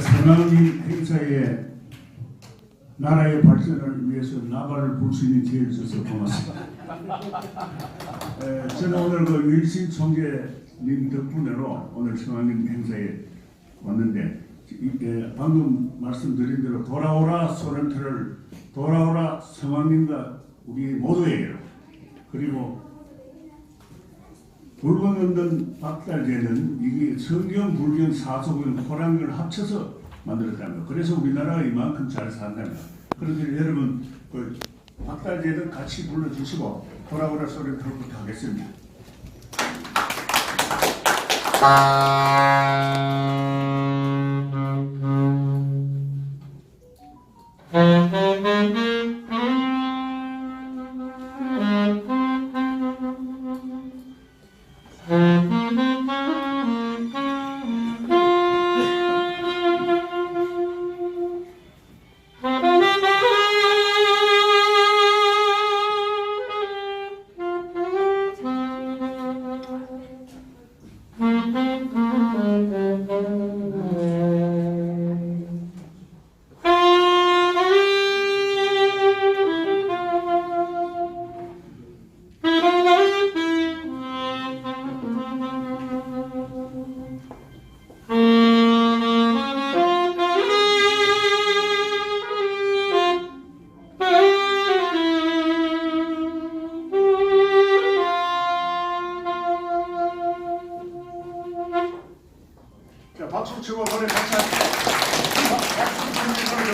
전환님 행사에 나라의 발전을 위해서 나발을 불 수 있는 기회를 주셔서 고맙습니다. 에, 저는 오늘 그 윌신 총재님 덕분으로 오늘 성황님 행사에 왔는데 이게 방금 말씀드린 대로 돌아오라 소렌토를 돌아오라 성황님과 우리 모두에게 그리고 은던 박달제는 이게 성경, 불경, 사소경, 호랑이를 합쳐서 만들었다는 거. 그래서 우리나라가 이만큼 잘 거. 그래서 여러분 그 박달제는 같이 불러주시고 돌아오라 소리 들부터 하겠습니다. 자, 박수 치고 오늘 같이 합시다. 박수 치고